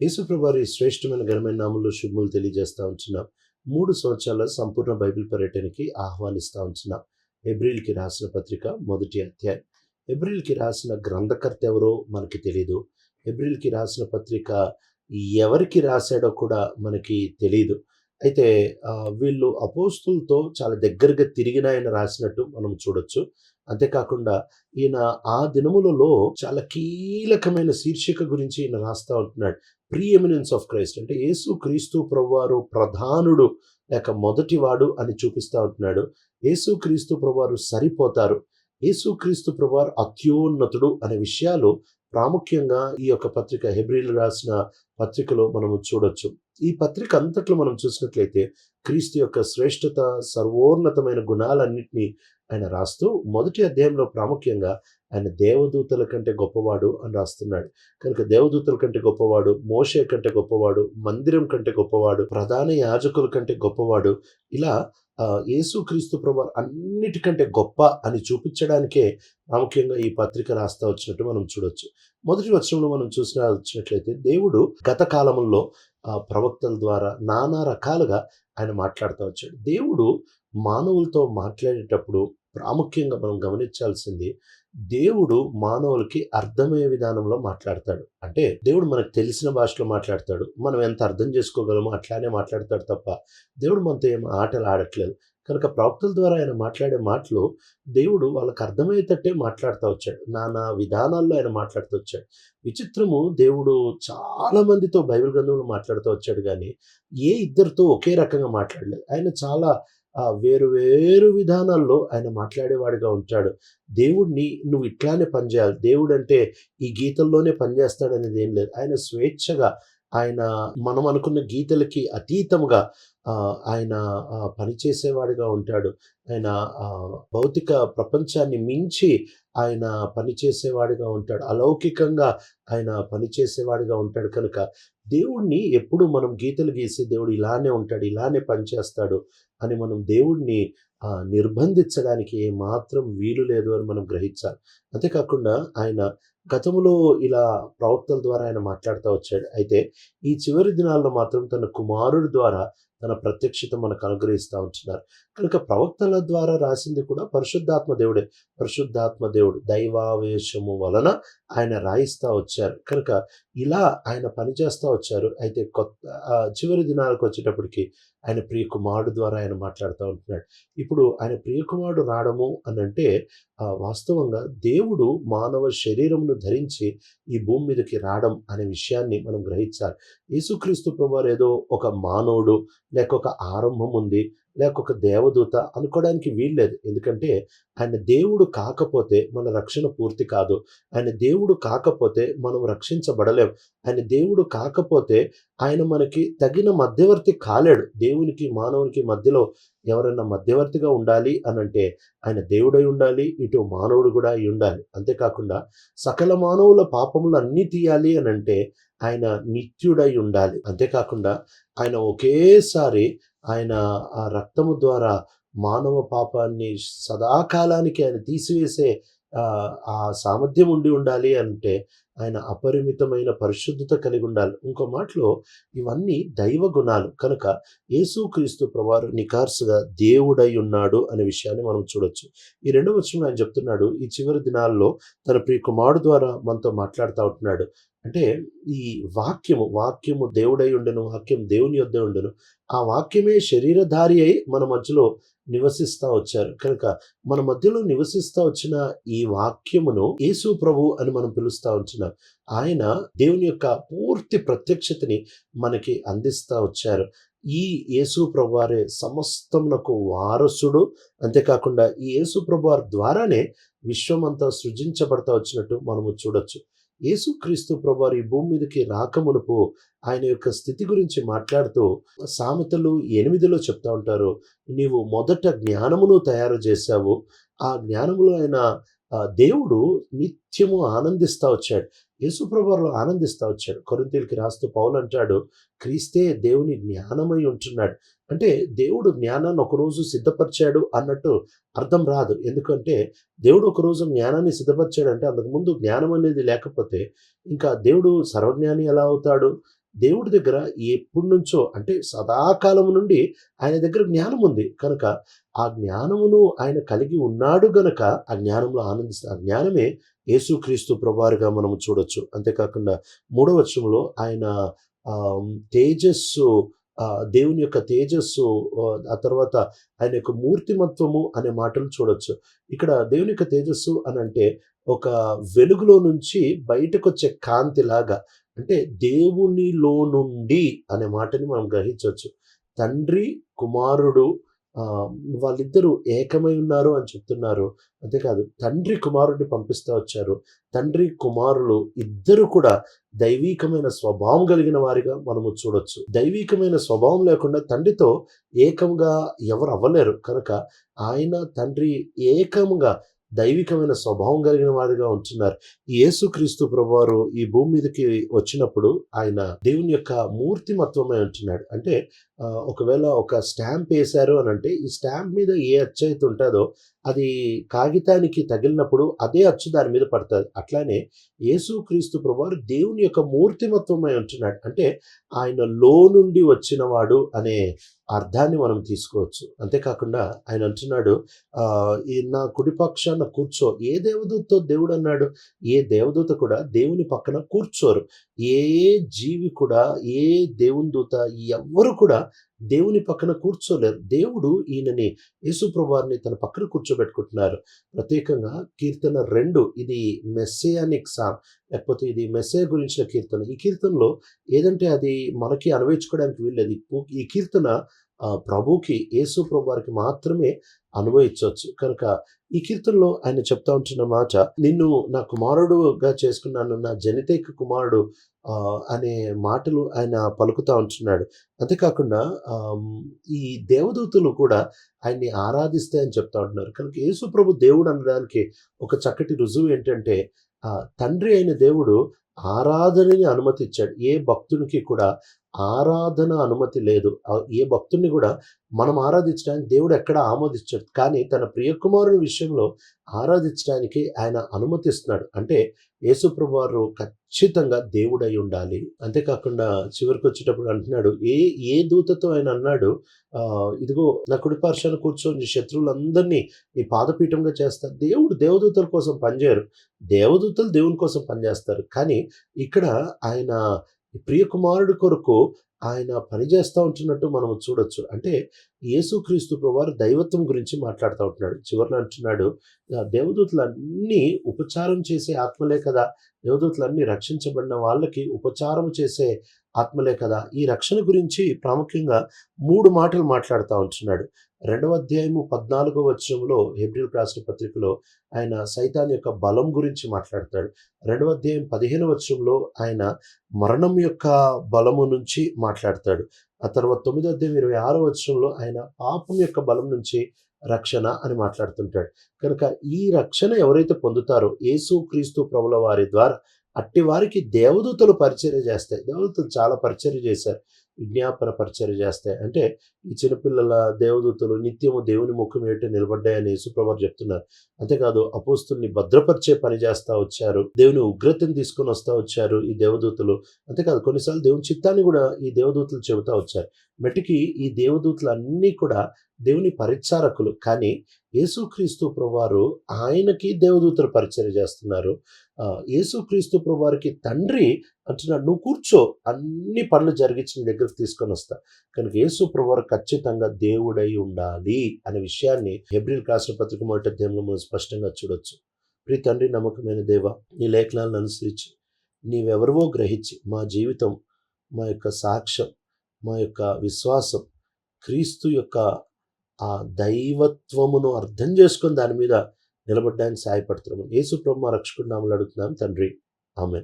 యేసుప్రభారి శ్రేష్టమైన ఘనమైన నామంలో శుభములు తెలియజేస్తూ ఉంటున్నాం. మూడు సంవత్సరాల సంపూర్ణ బైబిల్ పర్యటనకి ఆహ్వానిస్తూ ఉంటున్నాం. ఎబ్రిల్కి రాసిన పత్రిక మొదటి అధ్యాయం. ఎబ్రిల్కి రాసిన గ్రంథకర్త ఎవరో మనకి తెలియదు ఎబ్రిల్కి రాసిన పత్రిక ఎవరికి రాశాడో కూడా మనకి తెలియదు అయితే వీళ్ళు అపోస్తులతో చాలా దగ్గరగా తిరిగిన ఆయన రాసినట్టు మనం చూడొచ్చు. అంతేకాకుండా ఈయన ఆ దినములలో చాలా కీలకమైన శీర్షిక గురించి ఈయన రాస్తూ ఉంటున్నాడు. Preeminence of Christ. అంటే యేసు క్రీస్తు ప్రభువారు ప్రధానుడు లేక మొదటివాడు అని చూపిస్తూ ఉంటున్నాడు. యేసు క్రీస్తు ప్రభువారు సరిపోతారు. యేసు క్రీస్తు ప్రభువారు అత్యోన్నతుడు అనే విషయాలు ప్రాముఖ్యంగా ఈ యొక్క పత్రిక హెబ్రిల్ రాసిన పత్రికలో మనము చూడొచ్చు. ఈ పత్రిక అంతట్లో మనం చూసినట్లయితే క్రీస్తు యొక్క శ్రేష్టత సర్వోన్నతమైన గుణాలన్నింటినీ ఆయన రాస్తూ మొదటి అధ్యాయంలో ప్రాముఖ్యంగా ఆయన దేవదూతల కంటే గొప్పవాడు అని రాస్తున్నాడు. కనుక దేవదూతల కంటే గొప్పవాడు మోషే కంటే గొప్పవాడు మందిరం కంటే గొప్పవాడు ప్రధాన యాజకుల కంటే గొప్పవాడు ఇలా ఆ, యేసుక్రీస్తు ప్రభు అన్నిటికంటే గొప్ప అని చూపించడానికే ప్రాముఖ్యంగా ఈ పత్రిక రాస్తా వచ్చినట్టు మనం చూడొచ్చు. మొదటి వచనంలో మనం చూసిన వచ్చినట్లయితే దేవుడు గత కాలంలో ప్రవక్తల ద్వారా నానా రకాలుగా ఆయన మాట్లాడుతూ వచ్చాడు. దేవుడు మానవులతో మాట్లాడేటప్పుడు ప్రాముఖ్యంగా మనం గమనించాల్సింది దేవుడు మానవులకి అర్థమయ్యే విధానంలో మాట్లాడతాడు. అంటే దేవుడు మనకు తెలిసిన భాషలో మాట్లాడతాడు. మనం ఎంత అర్థం చేసుకోగలమో అట్లానే మాట్లాడతాడు తప్ప దేవుడు మనతో ఏం ఆటలు ఆడట్లేదు. కనుక ప్రవక్తల ద్వారా ఆయన మాట్లాడే మాటలు దేవుడు వాళ్ళకి అర్థమయ్యేటట్టే మాట్లాడుతూ వచ్చాడు. నానా విధానాల్లో ఆయన మాట్లాడుతూ వచ్చాడు. విచిత్రము దేవుడు చాలా మందితో బైబిల్ గ్రంథంలో మాట్లాడుతూ వచ్చాడు కానీ ఏ ఇద్దరితో ఒకే రకంగా మాట్లాడలేదు. ఆయన చాలా ఆ, వేరు వేరు విధానాల్లో ఆయన మాట్లాడేవాడిగా ఉంటాడు. దేవుడిని నువ్వు ఇట్లానే పనిచేయాలి. దేవుడు అంటే ఈ గీతల్లోనే పనిచేస్తాడనేది ఏం లేదు. ఆయన స్వేచ్ఛగా ఆయన మనం అనుకున్న గీతలకి అతీతముగా ఆయన పనిచేసేవాడిగా ఉంటాడు. ఆయన భౌతిక ప్రపంచాన్ని మించి ఆయన పనిచేసేవాడిగా ఉంటాడు. అలౌకికంగా ఆయన పనిచేసేవాడిగా ఉంటాడు కనుక దేవుణ్ణి ఎప్పుడు మనం గీతలు గీసి దేవుడు ఇలానే ఉంటాడు ఇలానే పనిచేస్తాడు. అని మనం దేవుడిని నిర్బంధించడానికి ఏమాత్రం వీలు లేదు అని మనం గ్రహించాలి. అంతేకాకుండా ఆయన గతంలో ఇలా ప్రవక్తల ద్వారా ఆయన మాట్లాడుతూ వచ్చాడు. అయితే ఈ చివరి దినాల్లో మాత్రం తన కుమారుడి ద్వారా తన ప్రత్యక్షత మనకు అనుగ్రహిస్తూ ఉంటున్నారు. కనుక ప్రవక్తల ద్వారా రాసింది కూడా పరిశుద్ధాత్మ దేవుడే. పరిశుద్ధాత్మ దేవుడు దైవావేశము వలన ఆయన రాయిస్తూ వచ్చారు. కనుక ఇలా ఆయన పనిచేస్తూ వచ్చారు. అయితే కొత్త చివరి దినాలకు వచ్చేటప్పటికి ఆయన ప్రియకుమారుడు ద్వారా ఆయన మాట్లాడుతూ ఉంటున్నాడు. ఇప్పుడు ఆయన ప్రియకుమారుడు రావడము అని అంటే వాస్తవంగా దేవుడు మానవ శరీరమును ధరించి ఈ భూమి మీదకి రావడం అనే విషయాన్ని మనం గ్రహించాలి. యేసుక్రీస్తు ప్రభు ఏదో ఒక మానవుడు లేక ఒక ఆరంభం ఉంది. లేక ఒక దేవదూత అనుకోవడానికి వీల్లేదు. ఎందుకంటే ఆయన దేవుడు కాకపోతే మన రక్షణ పూర్తి కాదు. ఆయన దేవుడు కాకపోతే మనం రక్షించబడలేం. ఆయన దేవుడు కాకపోతే ఆయన మనకి తగిన మధ్యవర్తి కాలేడు. దేవునికి మానవునికి మధ్యలో ఎవరైనా మధ్యవర్తిగా ఉండాలి అని అంటే ఆయన దేవుడై ఉండాలి ఇటు మానవుడు కూడా అయి ఉండాలి. అంతేకాకుండా సకల మానవుల పాపములు అన్నీ తీయాలి అని అంటే ఆయన నిత్యుడై ఉండాలి. అంతేకాకుండా ఆయన ఒకేసారి ఆయన ఆ రక్తము ద్వారా మానవ పాపాన్ని సదాకాలానికి ఆయన తీసివేసే ఆ, సామర్థ్యం ఉండి ఉండాలి అంటే ఆయన అపరిమితమైన పరిశుద్ధత కలిగి ఉండాలి. ఇంకో మాటలో ఇవన్నీ దైవ గుణాలు. కనుక యేసుక్రీస్తు ప్రవారు నికార్సుగా దేవుడై ఉన్నాడు అనే విషయాన్ని మనం చూడొచ్చు. ఈ రెండవ వచనంలో ఆయన చెప్తున్నాడు ఈ చివరి దినాల్లో తన ప్రియ కుమారుడు ద్వారా మనతో మాట్లాడుతూ ఉంటున్నాడు. అంటే ఈ వాక్యము వాక్యము దేవుడై ఉండను వాక్యం దేవుని యొద్ద ఉండను ఆ వాక్యమే శరీరధారి అయి మన మధ్యలో నివసిస్తూ వచ్చారు. కనుక మన మధ్యలో నివసిస్తూ వచ్చిన ఈ వాక్యమును యేసు ప్రభు అని మనం పిలుస్తూ ఉంటున్నాం. ఆయన దేవుని యొక్క పూర్తి ప్రత్యక్షతని మనకి అందిస్తూ వచ్చారు. ఈ యేసు ప్రభువారే సమస్తమునకు వారసుడు. అంతేకాకుండా ఈ యేసు ప్రభువారి ద్వారానే విశ్వమంతా సృజించబడతా వచ్చినట్టు మనము చూడొచ్చు. యేసుక్రీస్తు ప్రభువారు ఈ భూమి మీదకి రాకమునుపు ఆయన యొక్క స్థితి గురించి మాట్లాడుతూ సామెతలు ఎనిమిదిలో చెప్తా ఉంటారు నీవు మొదట జ్ఞానమును తయారు చేశావు ఆ జ్ఞానములో ఆయన దేవుడు నిత్యము ఆనందిస్తా వచ్చాడు. యేసుప్రభువారు ఆనందిస్తా వచ్చాడు కొరింతీలకి రాస్తూ పౌలు అంటాడు క్రీస్తే దేవుని జ్ఞానమై ఉంటున్నాడు. అంటే దేవుడు జ్ఞానాన్ని ఒకరోజు సిద్ధపరిచాడు అన్నట్టు అర్థం రాదు. ఎందుకంటే దేవుడు ఒకరోజు జ్ఞానాన్ని సిద్ధపరిచాడు అంటే అంతకుముందు జ్ఞానం అనేది లేకపోతే ఇంకా దేవుడు సర్వజ్ఞాని ఎలా అవుతాడు? దేవుడి దగ్గర ఎప్పటి నుంచో అంటే సదాకాలం నుండి ఆయన దగ్గర జ్ఞానం ఉంది. కనుక ఆ జ్ఞానమును ఆయన కలిగి ఉన్నాడు గనక ఆ జ్ఞానంలో ఆనందిస్తా ఆ జ్ఞానమే యేసుక్రీస్తు ప్రభువారుగా మనం చూడొచ్చు. అంతేకాకుండా మూడవ వచనంలో ఆయన ఆ, తేజస్సు దేవుని యొక్క తేజస్సు ఆ, ఆ తర్వాత ఆయన యొక్క మూర్తిమత్వము అనే మాటలు చూడొచ్చు. ఇక్కడ దేవుని యొక్క తేజస్సు అని అంటే ఒక వెలుగులో నుంచి బయటకు వచ్చే కాంతి లాగా అంటే దేవునిలో నుండి అనే మాటని మనం గ్రహించవచ్చు. తండ్రి కుమారుడు వాళ్ళిద్దరూ ఏకమై ఉన్నారు అని చెప్తున్నారు. అంతేకాదు తండ్రి కుమారుడిని పంపిస్తూ వచ్చారు. తండ్రి కుమారులు ఇద్దరు కూడా దైవీకమైన స్వభావం కలిగిన వారిగా మనము చూడొచ్చు. దైవీకమైన స్వభావం లేకుండా తండ్రితో ఏకంగా ఎవరు అవ్వలేరు. కనుక ఆయన తండ్రి ఏకంగా దైవికమైన స్వభావం కలిగిన వారిగా ఉంటున్నారు. యేసుక్రీస్తు ప్రభువారు ఈ భూమి మీదకి వచ్చినప్పుడు ఆయన దేవుని యొక్క మూర్తిమత్వమై ఉంటున్నాడు. అంటే ఒకవేళ ఒక స్టాంప్ వేశారు అని అంటే ఈ స్టాంప్ మీద ఏ అచ్చయితే ఉంటుందో అది కాగితానికి తగిలినప్పుడు అదే అచ్చు దాని మీద పడుతుంది. అట్లానే యేసుక్రీస్తు ప్రభువారు దేవుని యొక్క మూర్తిమత్వమై ఉంటున్నాడు. అంటే ఆయన లో నుండి వచ్చినవాడు అనే అర్థాన్ని మనం తీసుకోవచ్చు. అంతేకాకుండా ఆయన అంటున్నాడు ఈ నా కుడిపక్షాన కూర్చో. ఏ దేవదూతతో దేవుడు అన్నాడు? ఏ దేవదూత కూడా దేవుని పక్కన కూర్చోరు. ఏ జీవి కూడా ఏ దేవుని దూత ఎవ్వరు కూడా దేవుని పక్కన కూర్చోలేరు. దేవుడు ఈయనని యేసుప్రభువారిని తన పక్కన కూర్చోబెట్టుకుంటున్నారు. ప్రత్యేకంగా కీర్తన రెండు ఇది మెస్సేయానిక్ సాంగ్ లేకపోతే ఇది మెస్సే గురించిన కీర్తన. ఈ కీర్తనలో ఏదంటే అది మనకి అనుభవించుకోవడానికి వీల్లేదు. ఈ కీర్తన ప్రభుకి యేసు ప్రభువారికి మాత్రమే అనుభవించవచ్చు కనుక ఈ కీర్తనలో ఆయన చెప్తా ఉంటున్న మాట నిన్ను నా కుమారుడుగా చేసుకున్నాను నా జనితేక కుమారుడు అనే మాటలు ఆయన పలుకుతా ఉంటున్నాడు. అంతేకాకుండా ఈ దేవదూతలు కూడా ఆయన్ని ఆరాధిస్తే అని చెప్తా ఉంటున్నారు. కనుక యేసుప్రభు దేవుడు అనడానికి ఒక చక్కటి రుజువు ఏంటంటే తండ్రి అయిన దేవుడు ఆరాధనని అనుమతి ఇచ్చాడు ఏ భక్తునికి కూడా ఆరాధన అనుమతి లేదు. ఏ భక్తుడిని కూడా మనం ఆరాధించడానికి దేవుడు ఎక్కడ ఆమోదించాడు. కానీ తన ప్రియకుమారుని విషయంలో ఆరాధించడానికి ఆయన అనుమతిస్తున్నాడు. అంటే యేసుప్రభు వారు ఖచ్చితంగా దేవుడై ఉండాలి. అంతేకాకుండా చివరికి వచ్చేటప్పుడు అంటున్నాడు ఏ ఏ దూతతో ఆయన అన్నాడు ఆ, ఇదిగో నా కుడిపార్శ్వాన కూర్చొని శత్రువులందరినీ నీ పాదపీఠంగా చేస్తారు. దేవుడు దేవదూతల కోసం పనిచేయరు. దేవదూతలు దేవుని కోసం పనిచేస్తారు. కానీ ఇక్కడ ఆయన ప్రియకుమారుడు కొరకు ఆయన పనిచేస్తూ ఉంటున్నట్టు మనం చూడొచ్చు. అంటే యేసుక్రీస్తు ప్రభువారు దైవత్వం గురించి మాట్లాడుతూ ఉంటున్నాడు. చివరిలో అంటున్నాడు దేవదూతలన్నీ ఉపచారం చేసే ఆత్మలే కదా. దేవదూతలన్నీ రక్షించబడిన వాళ్ళకి ఉపచారం చేసే ఆత్మలే కదా. ఈ రక్షణ గురించి ప్రాముఖ్యంగా మూడు మాటలు మాట్లాడుతూ ఉంటున్నాడు. రెండవ అధ్యాయము పద్నాలుగో వచనంలో ఏప్రిల్ రాసిన పత్రికలో ఆయన సైతాన్ యొక్క బలం గురించి మాట్లాడతాడు. రెండవ అధ్యాయం పదిహేను వచనంలో ఆయన మరణం యొక్క బలము నుంచి మాట్లాడతాడు. ఆ తర్వాత తొమ్మిదో అధ్యాయం ఇరవై ఆరో వచనంలో ఆయన పాపం యొక్క బలం నుంచి రక్షణ అని మాట్లాడుతుంటాడు. కనుక ఈ రక్షణ ఎవరైతే పొందుతారో యేసు క్రీస్తు ప్రభుల వారి ద్వారా అట్టి వారికి దేవదూతలు పరిచర్య చేస్తాయి. దేవదూతలు చాలా పరిచర్య చేశారు. విజ్ఞాపన పరిచయం చేస్తాయి. అంటే ఈ చిన్నపిల్లల దేవదూతలు నిత్యము దేవుని ముఖం ఏమిటో నిలబడ్డాయని యేసుప్రభు చెప్తున్నారు. అంతేకాదు అపోస్తుల్ని భద్రపరిచే పని చేస్తూ వచ్చారు. దేవుని ఉగ్రతను తీసుకొని వస్తూ వచ్చారు ఈ దేవదూతలు. అంతేకాదు కొన్నిసార్లు దేవుని చిత్తాన్ని కూడా ఈ దేవదూతలు చెబుతా వచ్చారు. మెటికి ఈ దేవదూతలు అన్నీ కూడా దేవుని పరిచారకులు. కానీ యేసుక్రీస్తు ప్రభువారు ఆయనకి దేవదూతలు పరిచయం చేస్తున్నారు. యేసుక్రీస్తు ప్రభువారికి తండ్రి అంటున్నాడు నువ్వు కూర్చో అన్ని పనులు జరిగించి నీ దగ్గరకు తీసుకొని వస్తా. కనుక యేసు ప్రభువారు ఖచ్చితంగా దేవుడై ఉండాలి అనే విషయాన్ని ఎబ్రిల్ కాసిన పత్రిక మొదటి అధ్యాయంలో మనం స్పష్టంగా చూడొచ్చు. ప్రీ తండ్రి నమ్మకమైన దేవ నీ లేఖనాలను అనుసరించి నీవెవరివో గ్రహించి మా జీవితం మా యొక్క సాక్ష్యం మా యొక్క విశ్వాసం క్రీస్తు యొక్క ఆ దైవత్వమును అర్థం చేసుకొని దాని మీద నిలబడ్డానికి సహాయపడుతున్నాము. యేసు బ్రహ్మ రక్షకుడు నామలు అడుగుతున్నాం. తండ్రి. ఆమె